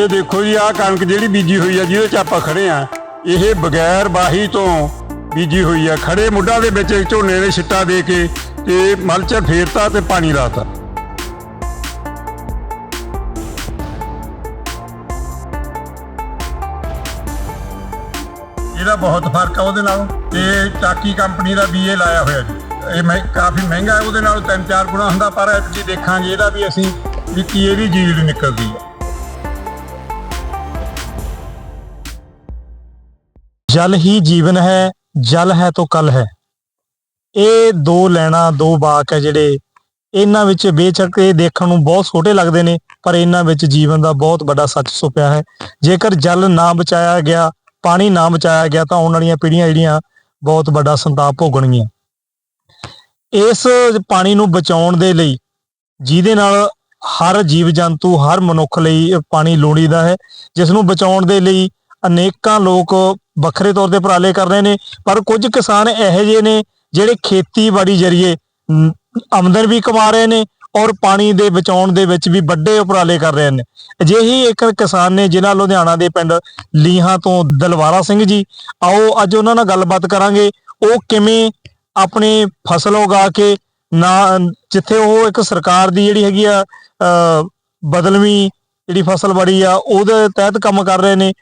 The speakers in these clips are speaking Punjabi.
ਇਹ ਦੇਖੋ ਜੀ, ਆਹ ਕਣਕ ਜਿਹੜੀ ਬੀਜੀ ਹੋਈ ਆ, ਜਿਹਦੇ ਚ ਆਪਾਂ ਖੜੇ ਆ, ਇਹ ਬਗੈਰ ਬਾਹੀ ਤੋਂ ਬੀਜੀ ਹੋਈ ਆ। ਖੜੇ ਮੁੱਢਾਂ ਦੇ ਵਿੱਚ ਝੋਨੇ ਨੇ ਛਿੱਟਾ ਦੇ ਕੇ ਤੇ ਮਲਚਰ ਫੇਰਤਾ ਤੇ ਪਾਣੀ ਲਾਤਾ। ਇਹਦਾ ਬਹੁਤ ਫ਼ਰਕ ਆ ਉਹਦੇ ਨਾਲ। ਤੇ ਟਾਕੀ ਕੰਪਨੀ ਦਾ ਬੀਏ ਲਾਇਆ ਹੋਇਆ ਜੀ। ਇਹ ਮੈਂ ਕਾਫੀ ਮਹਿੰਗਾ ਹੈ, ਉਹਦੇ ਨਾਲ ਤਿੰਨ ਚਾਰ ਗੁਣਾ ਹੁੰਦਾ, ਪਰ ਐਤਕੀ ਦੇਖਾਂਗੇ ਇਹਦਾ ਵੀ ਅਸੀਂ ਵੀ ਕੀ ਇਹਦੀ ਜੀਲਡ ਨਿਕਲਦੀ ਹੈ ਜਲ ਹੀ ਜੀਵਨ ਹੈ, ਜਲ ਹੈ ਤੋਂ ਕਲ ਹੈ। ਇਹ ਦੋ ਲੈਣਾ, ਦੋ ਬਾਕ ਹੈ ਜਿਹੜੇ ਇਹਨਾਂ ਵਿੱਚ ਬੇਚੱਕ ਇਹ ਦੇਖਣ ਨੂੰ ਬਹੁਤ ਛੋਟੇ ਲੱਗਦੇ ਨੇ, ਪਰ ਇਹਨਾਂ ਵਿੱਚ ਜੀਵਨ ਦਾ ਬਹੁਤ ਵੱਡਾ ਸੱਚ ਸੁਪਿਆ ਹੈ। ਜੇਕਰ ਜਲ ਨਾ ਬਚਾਇਆ ਗਿਆ, ਪਾਣੀ ਨਾ ਬਚਾਇਆ ਗਿਆ, ਤਾਂ ਆਉਣ ਵਾਲੀਆਂ ਪੀੜ੍ਹੀਆਂ ਜਿਹੜੀਆਂ ਬਹੁਤ ਵੱਡਾ ਸੰਤਾਪ ਭੋਗਣਗੀਆਂ। ਇਸ ਪਾਣੀ ਨੂੰ ਬਚਾਉਣ ਦੇ ਲਈ ਜਿਹਦੇ ਨਾਲ ਹਰ ਜੀਵ ਜੰਤੂ, ਹਰ ਮਨੁੱਖ ਲਈ ਪਾਣੀ ਲੋੜੀਦਾ ਹੈ ਜਿਸ ਨੂੰ ਬਚਾਉਣ ਦੇ ਲਈ ਅਨੇਕਾਂ ਲੋਕ ਵੱਖਰੇ ਤੌਰ ਤੇ ਉਪਰਾਲੇ ਕਰ ਰਹੇ ਨੇ ਪਰ ਕੁਝ ਕਿਸਾਨ ਇਹੋ ਜਿਹੇ ਨੇ ਜਿਹੜੇ ਖੇਤੀਬਾੜੀ ਜਰੀਏ ਆਮਦਨ ਵੀ ਕਮਾ ਰਹੇ ਨੇ ਔਰ ਪਾਣੀ ਦੇ ਬਚਾਉਣ ਦੇ ਵਿੱਚ ਵੀ ਵੱਡੇ ਉਪਰਾਲੇ ਕਰ ਰਹੇ ਨੇ। ਅਜਿਹੀ ਇੱਕ ਕਿਸਾਨ ਨੇ ਜ਼ਿਲ੍ਹਾ ਲੁਧਿਆਣਾ ਦੇ ਪਿੰਡ ਲੀਹਾਂ ਤੋਂ ਦਲਵਾਰਾ ਸਿੰਘ ਜੀ। ਆਓ ਅੱਜ ਉਹਨਾਂ ਨਾਲ ਗੱਲਬਾਤ ਕਰਾਂਗੇ ਉਹ ਕਿਵੇਂ ਆਪਣੇ ਫਸਲ ਉਗਾ ਕੇ ਨਾ ਜਿੱਥੇ ਉਹ ਇੱਕ ਸਰਕਾਰ ਦੀ ਜਿਹੜੀ ਹੈਗੀ ਆ ਅ, ਬਦਲਵੀਂ ਜਿਹੜੀ ਫਸਲ ਫਸਲਬਾੜੀ ਆ ਉਹਦੇ ਤਹਿਤ ਕੰਮ ਕਰ ਰਹੇ ਨੇ।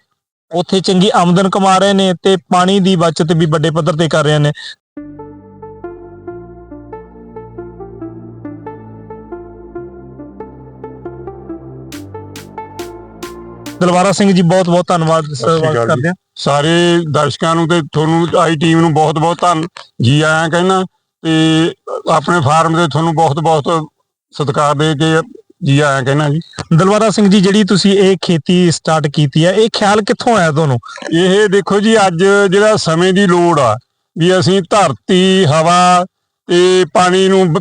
ਉੱਥੇ ਚੰਗੀ ਆਮਦਨ ਕਮਾ ਰਹੇ ਨੇ ਤੇ ਪਾਣੀ ਦੀ ਬਚਤ ਵੀ ਵੱਡੇ ਪੱਧਰ ਤੇ ਕਰ ਰਹੇ ਨੇ। ਦਲਵਾਰਾ ਸਿੰਘ ਜੀ ਬਹੁਤ ਬਹੁਤ ਧੰਨਵਾਦ ਸਵਾਗਤ। ਕਰਦੇ ਹਾਂ। ਸਾਰੇ ਦਰਸ਼ਕਾਂ ਨੂੰ ਤੇ ਤੁਹਾਨੂੰ ਆਈ ਟੀਮ ਨੂੰ ਬਹੁਤ ਬਹੁਤ ਧੰਨ। ਜੀ ਆਇਆਂ ਕਹਿਣਾ ਤੇ ਆਪਣੇ ਫਾਰਮ ਦੇ ਤੁਹਾਨੂੰ ਬਹੁਤ ਬਹੁਤ ਸਤਿਕਾਰ ਦੇ ਕੇ ਜੀ, ਆਇਆਂ ਕਹਿਣਾ ਜੀ। ਦਲਵਾਰਾ ਸਿੰਘ ਜੀ, ਜਿਹੜੀ ਤੁਸੀਂ ਇਹ ਖੇਤੀ ਸਟਾਰਟ ਕੀਤੀ ਹੈ, ਇਹ ਖਿਆਲ ਕਿੱਥੋਂ ਆਇਆ ਤੁਹਾਨੂੰ? ਇਹ ਦੇਖੋ ਜੀ, ਅੱਜ ਜਿਹੜਾ ਸਮੇਂ ਦੀ ਲੋੜ ਆ, ਵੀ ਅਸੀਂ ਧਰਤੀ, ਹਵਾ ਤੇ ਪਾਣੀ ਨੂੰ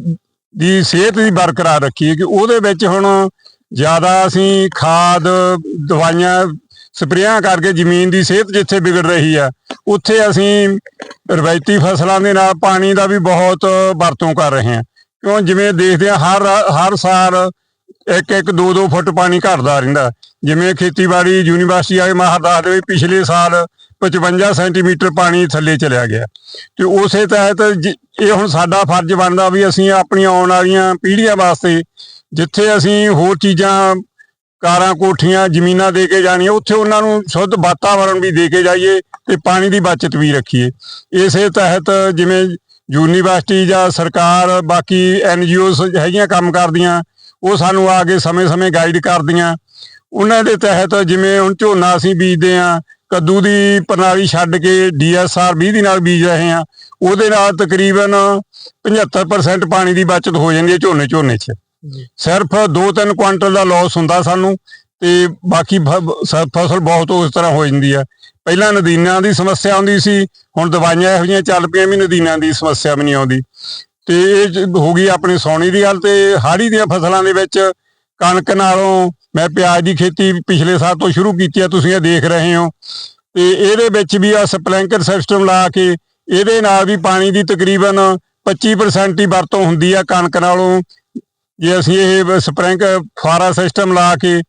ਦੀ ਸਿਹਤ ਦੀ ਬਰਕਰਾਰ ਰੱਖੀਏ, ਕਿ ਉਹਦੇ ਵਿੱਚ ਹੁਣ ਜ਼ਿਆਦਾ ਅਸੀਂ ਖਾਦ, ਦਵਾਈਆਂ ਸਪਰੇਆਂ ਕਰਕੇ ਜ਼ਮੀਨ ਦੀ ਸਿਹਤ ਜਿੱਥੇ ਵਿਗੜ ਰਹੀ ਆ, ਉੱਥੇ ਅਸੀਂ ਰਵਾਇਤੀ ਫਸਲਾਂ ਦੇ ਨਾਲ ਪਾਣੀ ਦਾ ਵੀ ਬਹੁਤ ਵਰਤੋਂ ਕਰ ਰਹੇ ਹਾਂ। ਕਿਉਂ? ਜਿਵੇਂ ਦੇਖਦੇ ਆ ਹਰ ਹਰ ਸਾਲ ਇੱਕ ਇੱਕ ਦੋ ਦੋ ਫੁੱਟ ਪਾਣੀ ਘਟਦਾ ਰਹਿੰਦਾ। ਜਿਵੇਂ ਖੇਤੀਬਾੜੀ ਯੂਨੀਵਰਸਿਟੀ ਆਏ ਮਾਹਰ ਦੱਸਦੇ ਵੀ ਪਿਛਲੇ ਸਾਲ 55 ਸੈਂਟੀਮੀਟਰ ਪਾਣੀ ਥੱਲੇ ਚਲਿਆ ਗਿਆ। ਤੇ ਉਸੇ ਤਹਿਤ ਜ- ਇਹ ਹੁਣ ਸਾਡਾ ਫਰਜ਼ ਬਣਦਾ ਵੀ ਅਸੀਂ ਆਪਣੀਆਂ ਆਉਣ ਵਾਲੀਆਂ ਪੀੜ੍ਹੀਆਂ ਵਾਸਤੇ ਜਿੱਥੇ ਅਸੀਂ ਹੋਰ ਚੀਜ਼ਾਂ, ਕਾਰਾਂ, ਕੋਠੀਆਂ, ਜ਼ਮੀਨਾਂ ਦੇ ਕੇ ਜਾਣੀਆਂ, ਉੱਥੇ ਉਹਨਾਂ ਨੂੰ ਸ਼ੁੱਧ ਵਾਤਾਵਰਣ ਵੀ ਦੇ ਕੇ ਜਾਈਏ ਤੇ ਪਾਣੀ ਦੀ ਬਚਤ ਵੀ ਰੱਖੀਏ। ਇਸੇ ਤਹਿਤ ਜਿਵੇਂ ਯੂਨੀਵਰਸਿਟੀ ਜਾਂ ਸਰਕਾਰ ਬਾਕੀ ਐਨਜੀਓਸ ਹੈਗੀਆਂ ਕੰਮ ਕਰਦੀਆਂ ਉਹ ਸਾਨੂੰ ਆ ਕੇ ਸਮੇਂ-ਸਮੇਂ ਗਾਈਡ ਕਰਦੀਆਂ। ਉਹਨਾਂ ਦੇ ਤਹਿਤ ਜਿਵੇਂ ਹੁਣ ਝੋਨਾ ਅਸੀਂ ਬੀਜਦੇ ਆ ਕੱਦੂ ਦੀ ਪ੍ਰਣਾਲੀ ਛੱਡ ਕੇ ਡੀਐਸਆਰ 20 ਦੀ ਨਾਲ ਬੀਜ ਰਹੇ ਆ ਉਹਦੇ ਨਾਲ ਤਕਰੀਬਨ 75% ਪਾਣੀ ਦੀ ਬਚਤ ਹੋ ਜਾਂਦੀ ਹੈ ਝੋਨੇ ਝੋਨੇ 'ਚ ਸਿਰਫ 2-3 ਕੁਆਂਟਲ ਦਾ ਲਾਸ ਹੁੰਦਾ ਸਾਨੂੰ ਤੇ ਬਾਕੀ ਫਸਲ ਬਹੁਤ ਉਸ ਤਰ੍ਹਾਂ ਹੋ ਜਾਂਦੀ ਹੈ। ਪਹਿਲਾਂ ਨਦੀਨਾਂ ਦੀ ਸਮੱਸਿਆ ਆਉਂਦੀ ਸੀ ਹੁਣ ਦਵਾਈਆਂ ਇਹੋ ਜਿਹੀਆਂ ਚੱਲ ਪਈਆਂ ਵੀ ਨਦੀਨਾਂ ਦੀ ਸਮੱਸਿਆ ਵੀ ਨਹੀਂ ਆਉਂਦੀ। ਤੇ ਇਹ ਜ- ਹੋ ਗਈ ਆਪਣੀ ਸੌਣੀ ਦੀ ਗੱਲ ਤੇ ਹਾੜੀ ਦੀਆਂ ਫਸਲਾਂ ਦੇ ਵਿੱਚ ਕਣਕ ਨਾਲੋਂ ਮੈਂ ਪਿਆਜ਼ ਦੀ ਖੇਤੀ ਪਿਛਲੇ ਸਾਲ ਤੋਂ ਸ਼ੁਰੂ ਕੀਤੀ ਆ, ਤੁਸੀਂ ਇਹ ਦੇਖ ਰਹੇ ਹੋ। ਤੇ ਇਹਦੇ ਵਿੱਚ ਵੀ ਆ ਸਪਲੈਂਕਰ ਸਿਸਟਮ ਲਾ ਕੇ ਇਹਦੇ ਨਾਲ ਵੀ ਪਾਣੀ ਦੀ ਤਕਰੀਬਨ 25% ਹੀ ਵਰਤੋਂ ਹੁੰਦੀ ਆ ਕਣਕ ਨਾਲੋਂ। ਜੇ ਅਸੀਂ ਇਹ ਸਪ੍ਰਿੰਕ ਫਾਰਾ ਸਿਸਟਮ ਲਾ ਕੇ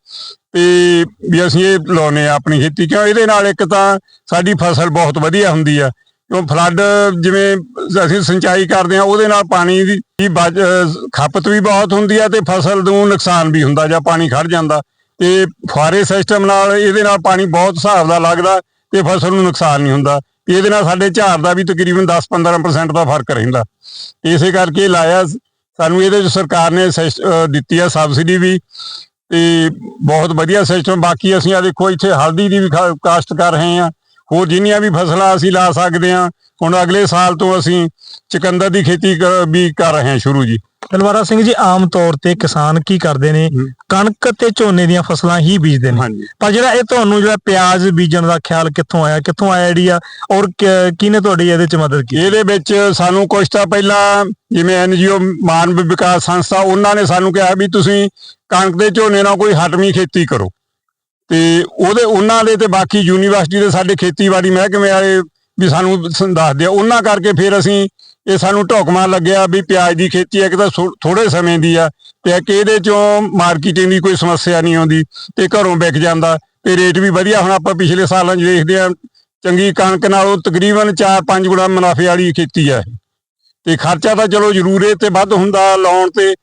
ਤੇ ਵੀ ਅਸੀਂ ਇਹ ਲਾਉਨੇ ਆ ਆਪਣੀ ਖੇਤੀ, ਕਿਉਂ ਇਹਦੇ ਨਾਲ ਇੱਕ ਤਾਂ ਸਾਡੀ ਫਸਲ ਬਹੁਤ ਵਧੀਆ ਹੁੰਦੀ ਆ। ਕਿਉਂ ਫਲੱਡ ਜਿਵੇਂ ਅਸੀਂ ਸਿੰਚਾਈ ਕਰਦੇ ਆ ਉਹਦੇ ਨਾਲ ਪਾਣੀ ਦੀ ਦੀ ਖਪਤ ਵੀ ਬਹੁਤ ਹੁੰਦੀ ਆ ਤੇ ਫਸਲ ਨੂੰ ਨੁਕਸਾਨ ਵੀ ਹੁੰਦਾ, ਜਾਂ ਪਾਣੀ ਖੜ ਜਾਂਦਾ। ਤੇ ਫੁਆਰੇ ਸਿਸਟਮ ਨਾਲ ਇਹਦੇ ਨਾਲ ਪਾਣੀ ਬਹੁਤ ਹਿਸਾਬ ਦਾ ਲੱਗਦਾ ਤੇ ਫਸਲ ਨੂੰ ਨੁਕਸਾਨ ਨਹੀਂ ਹੁੰਦਾ। ਇਹਦੇ ਨਾਲ ਸਾਡੇ ਝਾੜ ਦਾ ਵੀ ਤਕਰੀਬਨ 10-15% ਦਾ ਫ਼ਰਕ ਰਹਿੰਦਾ। ਇਸੇ ਕਰਕੇ ਲਾਇਆ ਸਾਨੂੰ ਇਹਦੇ ਚ ਸਰਕਾਰ ਨੇ ਸਿਸ- ਦਿੱਤੀ ਆ ਸਬਸਿਡੀ ਵੀ ਤੇ ਬਹੁਤ ਵਧੀਆ ਸਿਸਟਮ। ਬਾਕੀ ਅਸੀਂ ਆ ਦੇਖੋ, ਇੱਥੇ ਹਲਦੀ ਦੀ ਵੀ ਖਾ- ਕਾਸ਼ਤ ਕਰ ਰਹੇ ਆ ਹੋਰ ਜਿੰਨੀਆਂ ਵੀ ਫਸਲਾਂ ਅਸੀਂ ਲਾ ਸਕਦੇ ਆ ਹੁਣ ਅਗਲੇ ਸਾਲ ਤੋਂ ਅਸੀਂ ਚਕੰਦਰ ਦੀ ਖੇਤੀ ਵੀ ਕਰ ਰਹੇ ਹਾਂ ਸ਼ੁਰੂ ਜੀ। ਦਲਵਾਰਾ ਸਿੰਘ ਜੀ ਆਮ ਤੌਰ ਤੇ ਕਿਸਾਨ ਕੀ ਕਰਦੇ ਨੇ। ਕਣਕ ਤੇ ਝੋਨੇ ਦੀਆਂ ਫਸਲਾਂ ਹੀ ਬੀਜਦੇ ਨੇ। ਪਰ ਜਿਹੜਾ ਇਹ ਤੁਹਾਨੂੰ ਜਿਹੜਾ ਪਿਆਜ਼ ਬੀਜਣ ਦਾ ਖਿਆਲ ਕਿੱਥੋਂ ਆਇਆ? ਕਿੱਥੋਂ ਆਇਆ ਆਈਡੀਆ ਔਰ ਕਿਹਨੇ ਤੁਹਾਡੀ ਇਹਦੇ ਚ ਮਦਦ ਕੀਤੀ? ਇਹਦੇ ਵਿੱਚ ਸਾਨੂੰ ਕੁਝ ਤਾਂ ਪਹਿਲਾਂ ਜਿਵੇਂ ਐਨਜੀਓ ਮਾਨਵ ਵਿਕਾਸ ਸੰਸਥਾ ਉਹਨਾਂ ਨੇ ਸਾਨੂੰ ਕਿਹਾ ਵੀ ਤੁਸੀਂ ਕਣਕ ਦੇ ਝੋਨੇ ਨਾਲ ਕੋਈ ਹਟਵੀਂ ਖੇਤੀ ਕਰੋ। ਤੇ ਉਹਦੇ ਉਹਨਾਂ ਦੇ ਤੇ ਬਾਕੀ ਯੂਨੀਵਰਸਿਟੀ ਦੇ ਸਾਡੇ ਖੇਤੀਬਾੜੀ ਮਹਿਕਮੇ ਵਾਲੇ ਵੀ ਸਾਨੂੰ ਸ- ਦੱਸਦੇ ਆ। ਉਹਨਾਂ ਕਰਕੇ ਫਿਰ ਅਸੀਂ ਇਹ ਸਾਨੂੰ ਢੋਕਮਾ ਲੱਗਿਆ ਵੀ ਪਿਆਜ਼ ਦੀ ਖੇਤੀ ਇੱਕ ਤਾਂ ਥੋੜੇ ਸਮੇਂ ਦੀ ਆ ਤੇ ਇੱਕ ਇਹਦੇ ਚੋਂ ਮਾਰਕੀਟਿੰਗ ਦੀ ਕੋਈ ਸਮੱਸਿਆ ਨਹੀਂ ਆਉਂਦੀ ਤੇ ਘਰੋਂ ਵਿਕ ਜਾਂਦਾ ਤੇ ਰੇਟ ਵੀ ਵਧੀਆ। ਹੁਣ ਆਪਾਂ ਪਿਛਲੇ ਸਾਲਾਂ 'ਚ ਦੇਖਦੇ ਆ, ਚੰਗੀ ਕਣਕ ਨਾਲੋਂ ਤਕਰੀਬਨ 4-5 ਗੁਣਾ ਮੁਨਾਫੇ ਵਾਲੀ ਖੇਤੀ ਆ ਇਹ। ਤੇ ਖਰਚਾ ਤਾਂ ਚਲੋ ਜ਼ਰੂਰ ਇਹ ਤੇ ਵੱਧ ਹੁੰਦਾ, ਲਾਉਣ ਤੇ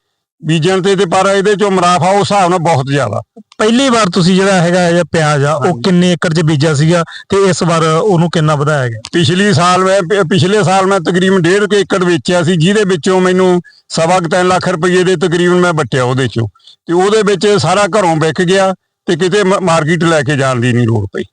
ਬੀਜਣ ਤੇ ਤੇ ਪਰ ਇਹਦੇ ਚੋਂ ਮੁਨਾਫਾ ਉਸ ਹਿਸਾਬ ਨਾਲ ਬਹੁਤ ਜ਼ਿਆਦਾ। ਪਹਿਲੀ ਵਾਰ ਤੁਸੀਂ ਜਿਹੜਾ ਹੈਗਾ ਇਹ ਪਿਆਜ਼ ਆ ਉਹ ਕਿੰਨੇ ਏਕੜ 'ਚ ਬੀਜਿਆ ਸੀਗਾ ਤੇ ਇਸ ਵਾਰ ਉਹਨੂੰ ਕਿੰਨਾ ਵਧਾਇਆ ਗਿਆ? ਪਿਛਲੀ ਸਾਲ ਮੈਂ ਪ- ਪਿਛਲੇ ਸਾਲ ਮੈਂ ਤਕਰੀਬਨ 1.5 ਕੁ ਏਕੜ ਵੇਚਿਆ ਸੀ ਜਿਹਦੇ ਵਿੱਚੋਂ ਮੈਨੂੰ ਸਵਾ ਕੁ ਤਿੰਨ ਲੱਖ ਰੁਪਏ ਦੇ ਤਕਰੀਬਨ ਮੈਂ ਵੱਟਿਆ ਉਹਦੇ ਚੋਂ। ਤੇ ਉਹਦੇ ਵਿੱਚ ਸਾਰਾ ਘਰੋਂ ਵਿਕ ਗਿਆ ਤੇ ਕਿਤੇ ਮਾਰਕੀਟ ਲੈ ਕੇ ਜਾਣ ਦੀ ਨਹੀਂ ਲੋੜ ਪਈ।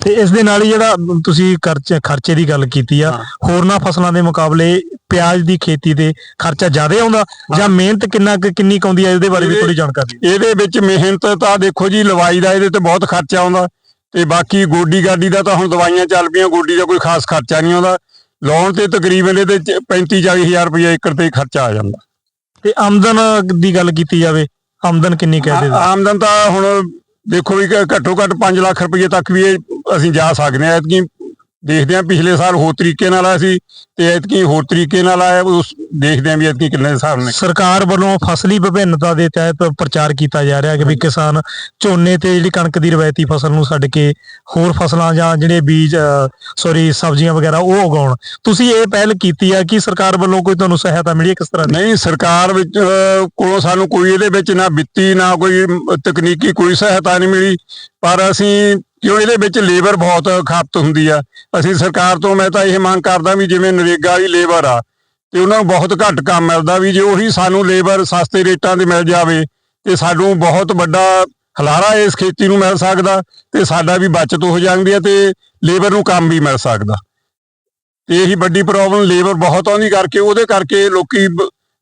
ਤੇ ਇਸ ਦੇ ਨਾਲ ਹੀ ਜਿਹੜਾ ਤੁਸੀਂ ਖਰਚੇ ਖਰਚੇ ਦੀ ਗੱਲ ਕੀਤੀ ਆ। ਹੋਰਨਾਂ ਫਸਲਾਂ ਦੇ ਮੁਕਾਬਲੇ ਪਿਆਜ਼ ਦੀ ਖੇਤੀ ਤੇ ਖਰਚਾ ਜ਼ਿਆਦਾ ਆਉਂਦਾ ਜਾਂ ਮਿਹਨਤ ਕਿੰਨਾ ਕਿੰਨੀ ਕੁ ਆਉਂਦੀ ਹੈ ਇਹਦੇ ਬਾਰੇ ਵੀ ਥੋੜੀ ਜਾਣਕਾਰੀ। ਇਹਦੇ ਵਿੱਚ ਮਿਹਨਤ ਤਾਂ ਦੇਖੋ ਜੀ ਲਵਾਈ ਦਾ ਇਹਦੇ ਤੇ ਬਹੁਤ ਖਰਚਾ ਆਉਂਦਾ ਤੇ ਬਾਕੀ ਗੋਡੀ ਗਾਡੀ ਦਾ ਤਾਂ ਹੁਣ ਦਵਾਈਆਂ ਚੱਲ ਪਈਆਂ ਗੋਡੀ ਦਾ ਕੋਈ ਖਾਸ ਖਰਚਾ ਨਹੀਂ ਆਉਂਦਾ। ਲਾਉਣ ਤੇ ਤਕਰੀਬਨ ਇਹਦੇ 35 40 ਹਜ਼ਾਰ ਰੁਪਏ ਏਕੜ ਤੇ ਖਰਚਾ ਆ ਜਾਂਦਾ। ਤੇ ਆਮਦਨ ਦੀ ਗੱਲ ਕੀਤੀ ਜਾਵੇ ਆਮਦਨ ਕਿੰਨੀ ਕਹਦੇ ਆ- ਆਮਦਨ ਤਾਂ ਹੁਣ ਦੇਖੋ ਵੀ ਘੱਟੋ ਘੱਟ 5 ਲੱਖ ਰੁਪਏ ਤੱਕ ਵੀ ਇਹ ਅਸੀਂ ਜਾ ਸਕਦੇ ਹਾਂ, ਐਤਕੀ ਦੇਖਦੇ ਹਾਂ ਪਿਛਲੇ ਸਾਲ ਹੋਰ ਤਰੀਕੇ ਨਾਲ ਆਇਆ ਸੀ ਤੇ ਐਤਕੀ ਹੋਰ ਤਰੀਕੇ ਨਾਲ ਆਇਆ ਉਸ ਦੇਖਦੇ ਹਾਂ ਵੀ ਐਤਕੀ ਕਿੰਨੇ ਹਿਸਾਬ ਨੇ ਸਰਕਾਰ ਵੱਲੋਂ ਫਸਲੀ ਵਿਭਿੰਨਤਾ ਦੇ ਤਹਿਤ ਪ੍ਰਚਾਰ ਕੀਤਾ ਜਾ ਰਿਹਾ ਕਿ ਵੀ ਕਿਸਾਨ ਝੋਨੇ ਤੇ ਜਿਹੜੀ ਕਣਕ ਦੀ ਰਵਾਇਤੀ ਫਸਲ ਨੂੰ ਛੱਡ ਕੇ ਹੋਰ ਫਸਲਾਂ ਜਾਂ ਜਿਹੜੇ ਬੀਜ ਸੌਰੀ ਸਬਜ਼ੀਆਂ ਵਗੈਰਾ ਉਹ ਉਗਾਉਣ। ਤੁਸੀਂ ਇਹ ਪਹਿਲ ਕੀਤੀ ਆ ਕਿ ਸਰਕਾਰ ਵੱਲੋਂ ਕੋਈ ਤੁਹਾਨੂੰ ਸਹਾਇਤਾ ਮਿਲੀ ਕਿਸ ਤਰ੍ਹਾਂ ਨਹੀਂ ਸਰਕਾਰ ਵਿੱਚ ਕੋਲੋਂ ਸਾਨੂੰ ਕੋਈ ਇਹਦੇ ਵਿੱਚ ਨਾ ਵਿੱਤੀ ਨਾ ਕੋਈ ਤਕਨੀਕੀ ਕੋਈ ਸਹਾਇਤਾ ਨਹੀਂ ਮਿਲੀ। ਪਰ ਅਸੀਂ ਕਿਉਂ ਇਹਦੇ ਵਿੱਚ ਲੇਬਰ ਬਹੁਤ ਖਪਤ ਹੁੰਦੀ ਆ? ਅਸੀਂ ਸਰਕਾਰ ਤੋਂ ਮੈਂ ਤਾਂ ਇਹ ਮੰਗ ਕਰਦਾ ਵੀ ਜਿਵੇਂ ਨਰੇਗਾ ਵਾਲੀ ਲੇਬਰ ਆ, ਤੇ ਉਹਨਾਂ ਨੂੰ ਬਹੁਤ ਘੱਟ ਕੰਮ ਮਿਲਦਾ ਵੀ ਜੇ ਉਹੀ ਸਾਨੂੰ ਲੇਬਰ ਸਸਤੇ ਰੇਟਾਂ ਤੇ ਮਿਲ ਜਾਵੇ, ਤੇ ਸਾਨੂੰ ਬਹੁਤ ਵੱਡਾ ਹਲਾਰਾ ਇਸ ਖੇਤੀ ਨੂੰ ਮਿਲ ਸਕਦਾ, ਤੇ ਸਾਡਾ ਵੀ ਬਚਤ ਹੋ ਜਾਂਦੀ ਹੈ ਤੇ ਲੇਬਰ ਨੂੰ ਕੰਮ ਵੀ ਮਿਲ ਸਕਦਾ। ਤੇ ਇਹੀ ਵੱਡੀ ਪ੍ਰੋਬਲਮ ਲੇਬਰ ਬਹੁਤ ਆਉਂਦੀ ਕਰਕੇ, ਉਹਦੇ ਕਰਕੇ ਲੋਕੀ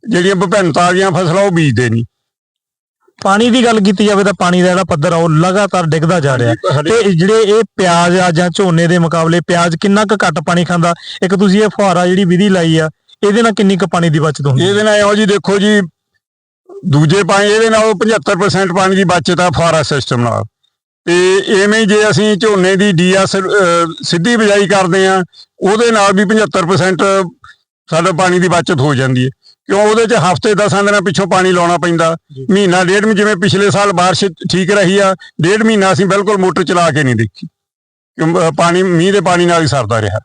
ਜਿਹੜੀਆਂ ਵਿਭਿੰਨਤਾ ਵਾਲੀਆਂ ਫਸਲਾਂ ਉਹ ਬੀਜਦੇ ਨਹੀਂ। ਪਾਣੀ ਦੀ ਗੱਲ ਕੀਤੀ ਜਾਵੇ ਤਾਂ ਪਾਣੀ ਦਾ ਜਿਹੜਾ ਪੱਧਰ ਆ ਉਹ ਲਗਾਤਾਰ ਡਿੱਗਦਾ ਜਾ ਰਿਹਾ। ਤੇ ਜਿਹੜੇ ਇਹ ਪਿਆਜ਼ ਆ ਜਾਂ ਝੋਨੇ ਦੇ ਮੁਕਾਬਲੇ ਪਿਆਜ਼ ਕਿੰਨਾ ਕੁ ਘੱਟ ਪਾਣੀ ਖਾਂਦਾ? ਇੱਕ ਤੁਸੀਂ ਇਹ ਫੁਹਾਰਾ ਜਿਹੜੀ ਵਿਧੀ ਲਾਈ ਆ ਇਹਦੇ ਨਾਲ ਕਿੰਨੀ ਕੁ ਪਾਣੀ ਦੀ ਬਚਤ ਹੁੰਦੀ? ਇਹਦੇ ਨਾਲ ਇਹੋ ਜੀ ਦੇਖੋ ਜੀ ਦੂਜੇ ਪਾਣੀ ਇਹਦੇ ਨਾਲ 75% ਪਾਣੀ ਦੀ ਬਚਤ ਆ ਫਾਰਾ ਸਿਸਟਮ ਨਾਲ। ਤੇ ਐਵੇਂ ਜੇ ਅਸੀਂ ਝੋਨੇ ਦੀ ਡੀਐਸ ਸਿੱਧੀ ਬਿਜਾਈ ਕਰਦੇ ਆ ਉਹਦੇ ਨਾਲ ਵੀ 75% ਸਾਡਾ ਪਾਣੀ ਦੀ ਬਚਤ ਹੋ ਜਾਂਦੀ ਹੈ। ਕਿਉਂ ਉਹਦੇ 'ਚ ਹਫ਼ਤੇ 10 ਦਿਨਾਂ ਪਿੱਛੋਂ ਪਾਣੀ ਲਾਉਣਾ ਪੈਂਦਾ। ਮਹੀਨਾ ਡੇਢ ਮਹੀਨੇ ਜਿਵੇਂ ਪਿਛਲੇ ਸਾਲ ਬਾਰਿਸ਼ ਠੀਕ ਰਹੀ ਆ ਡੇਢ ਮਹੀਨਾ ਅਸੀਂ ਬਿਲਕੁਲ ਮੋਟਰ ਚਲਾ ਕੇ ਨਹੀਂ ਦੇਖੀ। ਪਾਣੀ ਮੀਂਹ ਦੇ ਪਾਣੀ ਨਾਲ ਹੀ ਸਰਦਾ ਰਿਹਾ।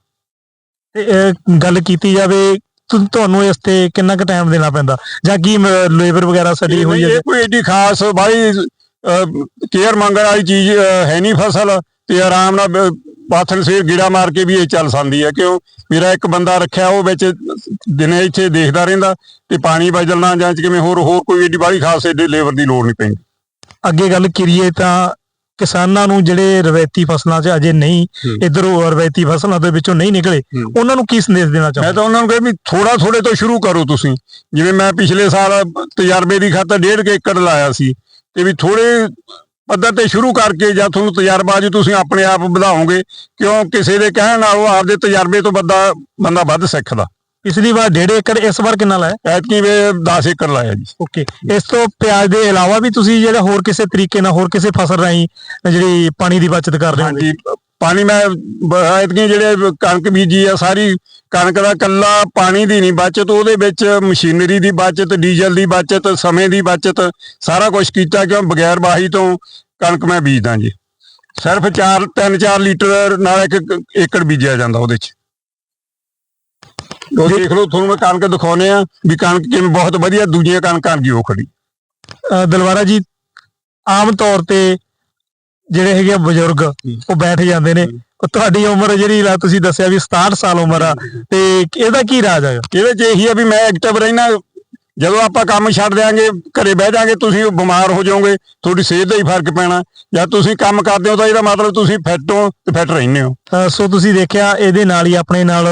ਤੇ ਇਹ ਗੱਲ ਕੀਤੀ ਜਾਵੇ ਤੁਹਾਨੂੰ ਇਸ ਤੇ ਕਿੰਨਾ ਕੁ ਟਾਈਮ ਦੇਣਾ ਪੈਂਦਾ? ਜਾਂ ਕੀ ਲੇਬਰ ਵਗੈਰਾ ਸੜੀ ਹੋਈ ਹੈ? ਇਹ ਕੋਈ ਏਡੀ ਖਾਸ ਬਾਈ ਕੇਅਰ ਮੰਗਣ ਵਾਲੀ ਚੀਜ਼ ਹੈ ਨਹੀਂ ਫਸਲ ਤੇ ਆਰਾਮ ਨਾਲ ਪਾਥਣ ਸੇਰ ਗੀੜਾ ਮਾਰ ਕੇ ਵੀ ਇਹ ਚੱਲ ਸਕਦੀ ਹੈ ਕਿਉਂ ਮੇਰਾ ਇੱਕ ਬੰਦਾ ਰੱਖਿਆ ਉਹ ਵਿੱਚ ਦਿਨੇ ਇੱਥੇ ਦੇਖਦਾ ਰਹਿੰਦਾ ਤੇ ਪਾਣੀ ਬਦਲਣਾ ਜਾਂ ਕਿਵੇਂ ਹੋਰ ਹੋਰ ਕੋਈ ਏਡੀ ਬਾਹਲੀ ਖਾਸ ਏਡੀ ਲੇਬਰ ਦੀ ਲੋੜ ਨਹੀਂ ਪੈਂਦੀ ਅੱਗੇ ਗੱਲ ਕਰੀਏ ਤਾਂ ਕਿਸਾਨਾਂ ਨੂੰ ਜਿਹੜੇ ਰਵਾਇਤੀ ਫਸਲਾਂ 'ਚ ਅਜੇ ਨਹੀਂ। ਇਧਰੋਂ ਰਵਾਇਤੀ ਫਸਲਾਂ ਦੇ ਵਿੱਚੋਂ ਨਹੀਂ ਨਿਕਲੇ। ਉਹਨਾਂ ਨੂੰ ਕੀ ਸੰਦੇਸ਼ ਦੇਣਾ ਮੈਂ ਚਾਹੁੰਦਾ ਤਾਂ ਉਹਨਾਂ ਨੂੰ ਕਿਹਾ ਵੀ ਥੋੜਾ ਥੋੜੇ ਤੋਂ ਸ਼ੁਰੂ ਕਰੋ ਤੁਸੀਂ ਜਿਵੇਂ ਮੈਂ ਪਿਛਲੇ ਸਾਲ ਤਜਰਬੇ ਦੀ ਖਾਤਰ ਡੇਢ ਕੁ ਏਕੜ ਲਾਇਆ ਸੀ ਤੇ ਵੀ ਥੋੜੇ ਪੱਧਰ ਤੇ ਸ਼ੁਰੂ ਕਰਕੇ ਜਾਂ ਤੁਹਾਨੂੰ ਤਜਰਬਾ ਜੀ ਤੁਸੀਂ ਆਪਣੇ ਆਪ ਵਧਾਓਗੇ ਕਿਉਂ ਕਿਸੇ ਦੇ ਕਹਿਣ ਨਾਲ ਉਹ ਆਪਦੇ ਤਜਰਬੇ ਤੋਂ ਬੰਦਾ ਬੰਦਾ ਵੱਧ ਸਿੱਖਦਾ। ਪਿਛਲੀ ਵਾਰ ਡੇਢ ਏਕੜ ਇਸ ਵਾਰ ਕਿੰਨਾ ਲਾਇਆ? ਐਤਕੀ ਵੇ 10 ਏਕੜ ਲਾਇਆ ਜੀ। ਓਕੇ ਇਸ ਤੋਂ ਪਿਆਜ਼ ਦੇ ਇਲਾਵਾ ਵੀ ਤੁਸੀਂ ਜਿਹੜਾ ਹੋਰ ਕਿਸੇ ਤਰੀਕੇ ਨਾਲ ਹੋਰ ਕਿਸੇ ਫਸਲ ਰਾਹੀਂ ਜਿਹੜੀ ਪਾਣੀ ਦੀ ਬਚਤ ਕਰ ਰਹੇ ਹੋ? ਹਾਂਜੀ ਪਾਣੀ ਮੈਂ ਐਤਕੀ ਜਿਹੜੇ ਕਣਕ ਬੀਜੀ ਆ ਸਾਰੀ ਕਣਕ ਦਾ ਕੱਲਾ ਪਾਣੀ ਦੀ ਨਹੀਂ ਬਚਤ ਉਹਦੇ ਵਿੱਚ ਮਸ਼ੀਨਰੀ ਦੀ ਬਚਤ ਡੀਜ਼ਲ ਦੀ ਬਚਤ ਸਮੇਂ ਦੀ ਬਚਤ ਸਾਰਾ ਕੁਝ ਕੀਤਾ ਕਿਉਂ? ਬਗੈਰ ਵਾਹੀ ਤੋਂ ਕਣਕ ਮੈਂ ਬੀਜਦਾ ਜੀ। ਸਿਰਫ 4 3-4 ਲੀਟਰ ਨਾਲ ਇੱਕ ਏਕੜ ਬੀਜਿਆ ਜਾਂਦਾ ਉਹਦੇ ਚ। ਉਹ ਦੇਖ ਲਓ ਤੁਹਾਨੂੰ ਮੈਂ ਕਣਕ ਦਿਖਾਉਨੇ ਆ ਵੀ ਕਣਕ ਕਿਵੇਂ ਬਹੁਤ ਵਧੀਆ ਦੂਜੀਆਂ ਕਣਕਾਂ ਦੀ ਉਹ ਖੜੀ। ਦਲਵਾਰਾ ਜੀ ਆਮ ਤੌਰ ਤੇ ਜਿਹੜੇ ਹੈਗੇ ਆ ਬਜ਼ੁਰਗ ਉਹ ਬੈਠ ਜਾਂਦੇ ਨੇ। ਉਹ ਤੁਹਾਡੀ ਉਮਰ ਜਿਹੜੀ ਲਾ ਤੁਸੀਂ ਦੱਸਿਆ ਵੀ 67 ਸਾਲ ਉਮਰ ਆ ਤੇ ਇਹਦਾ ਕੀ ਰਾਜ ਹੈਗਾ ਇਹਦੇ ਚ ਇਹੀ ਆ ਵੀ ਮੈਂ ਐਕਟਿਵ ਰਹਿਣਾ ਜਦੋਂ ਆਪਾਂ ਕੰਮ ਛੱਡ ਦਿਆਂਗੇ ਘਰੇ ਬਹਿ ਜਾਾਂਗੇ ਤੁਸੀਂ ਬਿਮਾਰ ਹੋ ਜਾਓਗੇ ਤੁਹਾਡੀ ਸਿਹਤ ਦਾ ਹੀ ਫ਼ਰਕ ਪੈਣਾ। ਜਾਂ ਤੁਸੀਂ ਕੰਮ ਕਰਦੇ ਹੋ ਤਾਂ ਇਹਦਾ ਮਤਲਬ ਤੁਸੀਂ ਫਿੱਟ ਹੋ ਤੇ ਫਿੱਟ ਰਹਿੰਦੇ ਹੋ। ਸੋ ਤੁਸੀਂ ਦੇਖਿਆ ਇਹਦੇ ਨਾਲ ਹੀ ਆਪਣੇ ਨਾਲ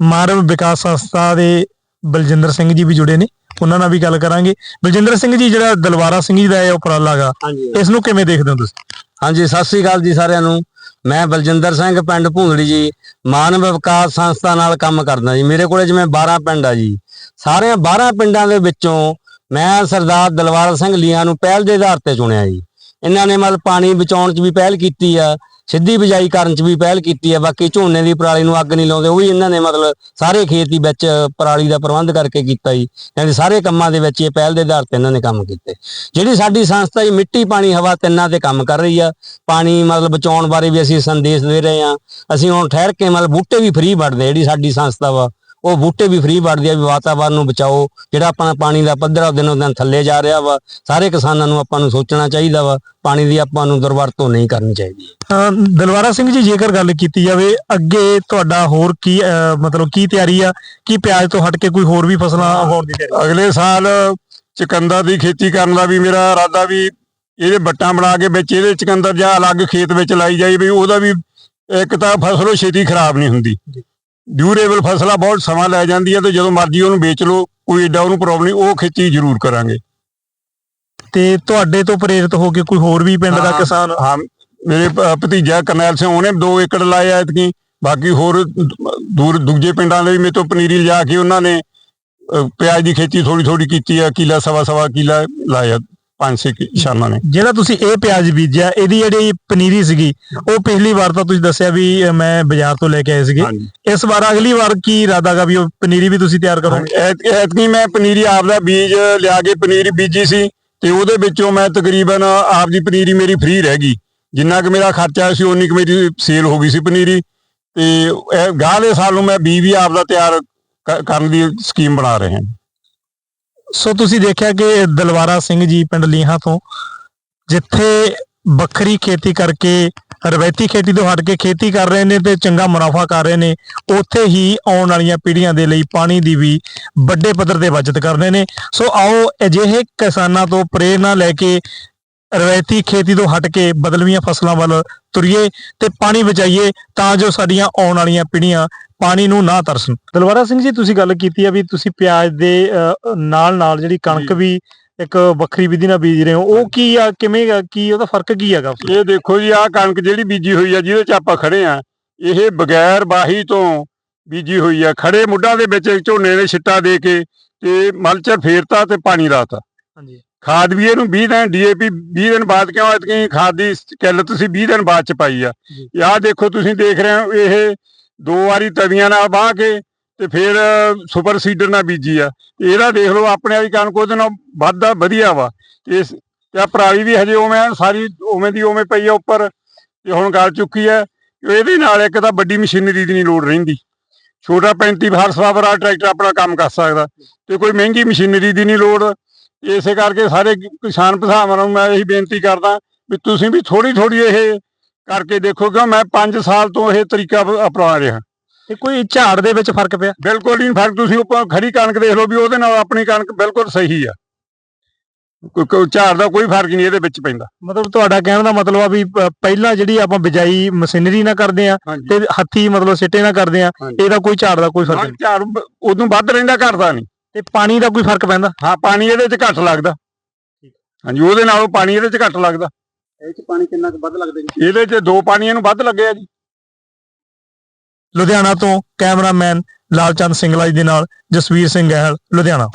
ਮਾਨਵ ਵਿਕਾਸ ਸੰਸਥਾ ਦੇ ਬਲਜਿੰਦਰ ਸਿੰਘ ਜੀ ਵੀ ਜੁੜੇ ਨੇ। ਉਹਨਾਂ ਨਾਲ ਵੀ ਗੱਲ ਕਰਾਂਗੇ। ਬਲਜਿੰਦਰ ਸਿੰਘ ਜੀ ਜਿਹੜਾ ਦਲਵਾਰਾ ਸਿੰਘ ਜੀ ਦਾ ਇਹ ਉਪਰਾਲਾ ਗਾ ਹਾਂਜੀ। ਇਸ ਨੂੰ ਕਿਵੇਂ ਦੇਖਦੇ ਹੋ ਤੁਸੀਂ? ਹਾਂਜੀ ਸਤਿ ਸ੍ਰੀ ਅਕਾਲ ਜੀ ਸਾਰਿਆਂ ਨੂੰ। ਮੈਂ ਬਲਜਿੰਦਰ ਸਿੰਘ ਪਿੰਡ ਭੂੰਦੜੀ ਜੀ, ਮਾਨਵ ਵਿਕਾਸ ਸੰਸਥਾ ਨਾਲ ਕੰਮ ਕਰਦਾ ਜੀ। ਮੇਰੇ ਕੋਲੇ ਜਿਵੇਂ 12 ਪਿੰਡ ਆ ਜੀ। ਸਾਰਿਆਂ 12 ਪਿੰਡਾਂ ਦੇ ਵਿੱਚੋਂ ਮੈਂ ਸਰਦਾਰ ਦਲਵਾਰ ਸਿੰਘ ਲੀਆਂ ਨੂੰ ਪਹਿਲ ਦੇ ਆਧਾਰ ਤੇ ਚੁਣਿਆ ਜੀ। ਇਹਨਾਂ ਨੇ ਮਤਲਬ ਪਾਣੀ ਬਚਾਉਣ 'ਚ ਵੀ ਪਹਿਲ ਕੀਤੀ ਆ। ਸਿੱਧੀ ਬਿਜਾਈ ਕਰਨ ਚ ਵੀ ਪਹਿਲ ਕੀਤੀ ਹੈ, ਬਾਕੀ ਝੋਨੇ ਦੀ ਪਰਾਲੀ ਨੂੰ ਅੱਗ ਨਹੀਂ ਲਾਉਂਦੇ, ਉਹ ਵੀ ਇਹਨਾਂ ਨੇ ਮਤਲਬ ਸਾਰੇ ਖੇਤ ਦੀ ਵਿੱਚ ਪਰਾਲੀ ਦਾ ਪ੍ਰਬੰਧ ਕਰਕੇ ਕੀਤਾ ਜੀ, ਯਾਨੀ ਸਾਰੇ ਕੰਮਾਂ ਦੇ ਵਿੱਚ ਇਹ ਪਹਿਲ ਦੇ ਆਧਾਰ ਤੇ ਇਹਨਾਂ ਨੇ ਕੰਮ ਕੀਤੇ। ਜਿਹੜੀ ਸਾਡੀ ਸੰਸਥਾ ਜੀ ਮਿੱਟੀ, ਪਾਣੀ, ਹਵਾ ਤਿੰਨਾਂ ਤੇ ਕੰਮ ਕਰ ਰਹੀ ਆ, ਪਾਣੀ ਮਤਲਬ ਬਚਾਉਣ ਬਾਰੇ ਵੀ ਅਸੀਂ ਸੰਦੇਸ਼ ਦੇ ਰਹੇ ਆ ਅਸੀਂ ਹੁਣ ਠਹਿਰ ਕੇ ਮਤਲਬ ਬੂਟੇ ਵੀ ਫ੍ਰੀ ਵੱਢਦੇ ਜਿਹੜੀ ਸਾਡੀ ਸੰਸਥਾ ਵਾ ਉਹ ਬੂਟੇ ਵੀ ਫ੍ਰੀ ਵੱਢਦੇ ਆ ਵੀ ਵਾਤਾਵਰਨ ਨੂੰ ਬਚਾਓ ਜਿਹੜਾ ਆਪਣਾ ਪਾਣੀ ਦਾ ਪੱਧਰ ਦਿਨੋਂ ਦਿਨ ਥੱਲੇ ਜਾ ਰਿਹਾ ਵਾ ਸਾਰੇ ਕਿਸਾਨਾਂ ਨੂੰ ਆਪਾਂ ਨੂੰ ਸੋਚਣਾ ਚਾਹੀਦਾ ਵਾ ਪਾਣੀ ਦੀ ਆਪਾਂ ਨੂੰ ਦੁਰਵਰਤੋਂ ਨਹੀਂ ਕਰਨੀ ਚਾਹੀਦੀ। ਦਲਵਾਰਾ ਸਿੰਘ ਜੀ ਜੇਕਰ ਗੱਲ ਕੀਤੀ ਜਾਵੇ ਅੱਗੇ ਤੁਹਾਡਾ ਹੋਰ ਕੀ ਮਤਲਬ ਕੀ ਤਿਆਰੀ ਆ? ਕੀ ਪਿਆਜ਼ ਤੋਂ ਹਟ ਕੇ ਕੋਈ ਹੋਰ ਵੀ ਫਸਲਾਂ ਉਗਾਉਣ ਦੀ ਤਿਆਰੀ? ਅਗਲੇ ਸਾਲ ਚਕੰਦਰ ਦੀ ਖੇਤੀ ਕਰਨ ਦਾ ਵੀ ਮੇਰਾ ਇਰਾਦਾ ਵੀ ਇਹਦੇ ਬੱਟਾਂ ਬਣਾ ਕੇ ਵਿੱਚ ਇਹਦੇ ਚਕੰਦਰ ਜਾਂ ਅਲੱਗ ਖੇਤ ਵਿੱਚ ਲਾਈ ਜਾਈ ਵੀ ਉਹਦਾ ਵੀ ਇੱਕ ਤਾਂ ਫਸਲ ਛੇਤੀ ਖਰਾਬ ਨਹੀਂ ਹੁੰਦੀ। ਡਿਊਰੇਬਲ ਫਸਲਾਂ ਬਹੁਤ ਸਮਾਂ ਲੈ ਜਾਂਦੀ ਹੈ ਤੇ ਜਦੋਂ ਮਰਜ਼ੀ ਉਹਨੂੰ ਵੇਚ ਲਓ ਕੋਈ ਏਡਾ ਉਹਨੂੰ ਪ੍ਰੋਬਲਮ ਨਹੀਂ ਉਹ ਖੇਤੀ ਜ਼ਰੂਰ ਕਰਾਂਗੇ ਤੇ ਤੁਹਾਡੇ ਤੋਂ ਪ੍ਰੇਰਿਤ ਹੋ ਕੇ ਕੋਈ ਹੋਰ ਵੀ ਪਿੰਡ ਦਾ। ਕਿਸਾਨ ਹਾਂ ਮੇਰੇ ਭਤੀਜਾ ਕਰਨੈਲ ਸਿੰਘ ਉਹਨੇ 2 ਏਕੜ ਲਾਇਆ ਐਤਕੀ ਬਾਕੀ ਹੋਰ ਦੂਰ ਦੂਜੇ ਪਿੰਡਾਂ ਦੇ ਵੀ ਮੇਰੇ ਤੋਂ ਪਨੀਰੀ ਲਿਜਾ ਕੇ ਉਹਨਾਂ ਨੇ ਪਿਆਜ਼ ਦੀ ਖੇਤੀ ਥੋੜੀ ਥੋੜੀ ਕੀਤੀ ਆ ਕਿਲਾ ਸਵਾ ਸਵਾ ਕਿਲਾ ਲਾਇਆ ਪੰਜ ਛੇ ਕਿਸਾਨਾਂ ਨੇ। ਜਿਹੜਾ ਤੁਸੀਂ ਇਹ ਪਿਆਜ਼ ਬੀਜਿਆ ਇਹਦੀ ਜਿਹੜੀ ਪਨੀਰੀ ਸੀਗੀ ਉਹ ਪਿਛਲੀ ਵਾਰ ਤਾਂ ਤੁਸੀਂ ਦੱਸਿਆ ਵੀ ਮੈਂ ਬਾਜ਼ਾਰ ਤੋਂ ਲੈ ਕੇ ਆਏ ਸੀਗੇ। ਇਸ ਵਾਰ ਅਗਲੀ ਵਾਰ ਕੀ ਇਰਾਦਾ ਗਾ ਵੀ ਉਹ ਪਨੀਰੀ ਵੀ ਤੁਸੀਂ ਤਿਆਰ ਕਰੋਗੇ? ਐਤ- ਐਤਕੀ ਮੈਂ ਪਨੀਰੀ ਆਪ ਦਾ ਬੀਜ ਲਿਆ ਕੇ ਪਨੀਰੀ ਬੀਜੀ ਸੀ ਤੇ ਉਹਦੇ ਵਿੱਚੋਂ ਮੈਂ ਤਕਰੀਬਨ ਆਪ ਦੀ ਪਨੀਰੀ ਮੇਰੀ ਫ੍ਰੀ ਰਹਿ ਗਈ। ਜਿੰਨਾ ਕਿ ਮੇਰਾ ਖਰਚਾ ਸੀ ਉਨੀ ਕੁ ਮੇਰੀ ਸੇਲ ਹੋ ਗਈ ਸੀ ਪਨੀਰੀ। ਤੇ ਇਹ ਗਾਹ ਦੇ ਸਾਲ ਨੂੰ ਮੈਂ ਬੀਜ ਵੀ ਆਪ ਦਾ ਤਿਆਰ ਕਰਨ ਦੀ ਸਕੀਮ ਬਣਾ ਰਹੇ। ਹਾਂ ਸੋ ਤੁਸੀਂ ਦੇਖਿਆ ਕਿ ਦਲਵਾਰਾ ਸਿੰਘ ਜੀ ਪਿੰਡ ਲੀਹਾਂ ਤੋਂ ਜਿੱਥੇ ਵੱਖਰੀ ਖੇਤੀ ਕਰਕੇ, ਰਵਾਇਤੀ ਖੇਤੀ ਤੋਂ ਹਟ ਕੇ ਖੇਤੀ ਕਰ ਰਹੇ ਨੇ ਤੇ ਚੰਗਾ ਮੁਨਾਫਾ ਕਰ ਰਹੇ ਨੇ, ਉੱਥੇ ਹੀ ਆਉਣ ਵਾਲੀਆਂ ਪੀੜ੍ਹੀਆਂ ਦੇ ਲਈ ਪਾਣੀ ਦੀ ਵੀ ਵੱਡੇ ਪੱਧਰ ਤੇ ਬਚਤ ਕਰ ਰਹੇ ਨੇ। ਸੋ ਆਓ ਅਜਿਹੇ ਕਿਸਾਨਾਂ ਤੋਂ ਪ੍ਰੇਰਣਾ ਲੈ ਕੇ ਰਵਾਇਤੀ ਖੇਤੀ ਤੋਂ ਹਟ ਕੇ ਬਦਲਵੀਆਂ ਫਸਲਾਂ ਵੱਲ ਤੁਰੀਏ ਤੇ ਪਾਣੀ ਬਚਾਈਏ ਤਾਂ ਜੋ ਸਾਡੀਆਂ ਆਉਣ ਵਾਲੀਆਂ ਪੀੜ੍ਹੀਆਂ ਪਾਣੀ ਨੂੰ ਨਾ ਤਰਸਣ। ਦਲਵਾਰਾ ਸਿੰਘ ਜੀ ਤੁਸੀਂ ਗੱਲ ਕੀਤੀ ਆ ਵੀ ਤੁਸੀਂ ਪਿਆਜ਼ ਦੇ ਨਾਲ ਨਾਲ ਜਿਹੜੀ ਕਣਕ। ਵੀ ਇੱਕ ਵੱਖਰੀ ਵਿਧੀ ਨਾਲ ਬੀਜ ਰਹੇ ਹੋ ਉਹ ਕੀ ਆ ਕਿਵੇਂ ਆ ਕੀ ਉਹਦਾ ਫ਼ਰਕ ਕੀ ਹੈਗਾ ਇਹ ਦੇਖੋ ਜੀ ਆਹ ਕਣਕ ਜਿਹੜੀ ਬੀਜੀ ਹੋਈ ਆ ਜਿਹਦੇ ਚ ਆਪਾਂ ਖੜੇ ਆ ਇਹ ਬਗੈਰ ਬਾਹੀ ਤੋਂ ਬੀਜੀ ਹੋਈ ਆ। ਖੜੇ ਮੁੱਢਾਂ ਦੇ ਵਿੱਚ ਝੋਨੇ ਨੇ ਛਿੱਟਾ ਦੇ ਕੇ ਤੇ ਮਲਚਰ ਫੇਰਤਾ ਤੇ ਪਾਣੀ ਲਾਤਾ। ਹਾਂਜੀ। ਖਾਦ ਵੀ ਇਹਨੂੰ 20 ਦਿਨ ਡੀਏਪੀ 20 ਦਿਨ ਬਾਅਦ ਕਿਉਂ ਐਤਕੀ ਖਾਦ ਦੀ ਕਿੱਲ ਤੁਸੀਂ 20 ਦਿਨ ਬਾਅਦ ਚ ਪਾਈ ਆ। ਆਹ ਦੇਖੋ ਤੁਸੀਂ ਦੇਖ ਰਹੇ ਹੋ ਇਹ ਦੋ ਵਾਰੀ ਤਵੀਆਂ ਨਾਲ ਬਾਹ ਕੇ ਤੇ ਫਿਰ ਸੁਪਰ ਸੀਡਰ ਨਾਲ ਬੀਜੀ ਆ। ਇਹਦਾ ਦੇਖ ਲਓ, ਆਪਣੇ ਵਾਲੀ ਕਣਕ ਉਹਦੇ ਨਾਲ ਵੱਧਦਾ ਵਧੀਆ ਵਾ। ਇਸ ਤੇ ਆਹ ਪਰਾਲੀ ਵੀ ਹਜੇ ਉਵੇਂ ਸਾਰੀ ਉਵੇਂ ਦੀ ਉਵੇਂ ਪਈ ਆ ਉੱਪਰ। ਤੇ ਹੁਣ ਗਲ ਚੁੱਕੀ ਆ, ਇਹਦੇ ਨਾਲ ਇੱਕ ਤਾਂ ਵੱਡੀ ਮਸ਼ੀਨਰੀ ਦੀ ਨਹੀਂ ਲੋੜ ਰਹਿੰਦੀ। ਛੋਟਾ 35 ਹਾਰਸਪਾਵਰ ਵਾਲਾ ਟਰੈਕਟਰ ਆਪਣਾ ਕੰਮ ਕਰ ਸਕਦਾ। ਤੇ ਕੋਈ ਮਹਿੰਗੀ ਮਸ਼ੀਨਰੀ ਦੀ ਨਹੀਂ ਲੋੜ। ਇਸੇ ਕਰਕੇ ਸਾਰੇ ਕਿਸਾਨ ਭਰਾਵਾਂ ਨੂੰ ਮੈਂ ਇਹੀ ਬੇਨਤੀ ਕਰਦਾ ਵੀ ਤੁਸੀਂ ਵੀ ਥੋੜੀ ਥੋੜੀ ਇਹ ਕਰਕੇ ਦੇਖੋ ਕਿਉਂ ਮੈਂ 5 ਸਾਲ ਤੋਂ ਇਹ ਤਰੀਕਾ ਅਪ- ਅਪਣਾ ਰਿਹਾ। ਤੇ ਕੋਈ ਝਾੜ ਦੇ ਵਿੱਚ ਫ਼ਰਕ ਪਿਆ? ਬਿਲਕੁਲ ਨਹੀਂ ਫ਼ਰਕ ਤੁਸੀਂ ਉੱਪਰ ਖੜੀ ਕਣਕ ਦੇਖ ਲਓ ਵੀ ਉਹਦੇ ਨਾਲ ਆਪਣੀ ਕਣਕ ਬਿਲਕੁਲ ਸਹੀ ਆ। ਕੋਈ ਝਾੜ ਦਾ ਕੋਈ ਫ਼ਰਕ ਨਹੀਂ ਇਹਦੇ ਵਿੱਚ ਪੈਂਦਾ। ਮਤਲਬ ਤੁਹਾਡਾ ਕਹਿਣ ਦਾ ਮਤਲਬ ਆ ਵੀ ਪਹਿਲਾਂ ਜਿਹੜੀ ਆਪਾਂ ਬਿਜਾਈ ਮਸ਼ੀਨਰੀ ਨਾਲ ਕਰਦੇ ਆ ਤੇ ਹੱਥੀ ਮਤਲਬ ਸਿੱਟੇ ਨਾਲ ਕਰਦੇ ਆ। ਇਹਦਾ ਕੋਈ ਝਾੜ ਦਾ ਕੋਈ ਫ਼ਰਕ ਨਹੀਂ। ਝਾੜ ਉਦੋਂ ਵੱਧ ਰਹਿੰਦਾ ਘਟਦਾ ਨਹੀਂ। ਤੇ ਪਾਣੀ ਦਾ ਕੋਈ ਫ਼ਰਕ ਪੈਂਦਾ? ਹਾਂ ਪਾਣੀ ਇਹਦੇ 'ਚ ਘੱਟ ਲੱਗਦਾ। ਹਾਂਜੀ ਉਹਦੇ ਨਾਲੋਂ ਪਾਣੀ ਇਹਦੇ 'ਚ ਘੱਟ ਲੱਗਦਾ। ਇਹ ਚ ਪਾਣੀ ਕਿੰਨਾ ਕੁ ਵੱਧ ਲੱਗਦਾ ਜੀ? ਇਹਦੇ 'ਚ ਦੋ ਪਾਣੀਆਂ ਨੂੰ ਵੱਧ ਲੱਗਿਆ ਜੀ। ਲੁਧਿਆਣਾ ਤੋਂ ਕੈਮਰਾਮੈਨ ਲਾਲਚੰਦ ਸਿੰਗਲਾ ਜੀ ਦੇ ਨਾਲ ਜਸਵੀਰ ਸਿੰਘ ਗਹਿਲ, ਲੁਧਿਆਣਾ।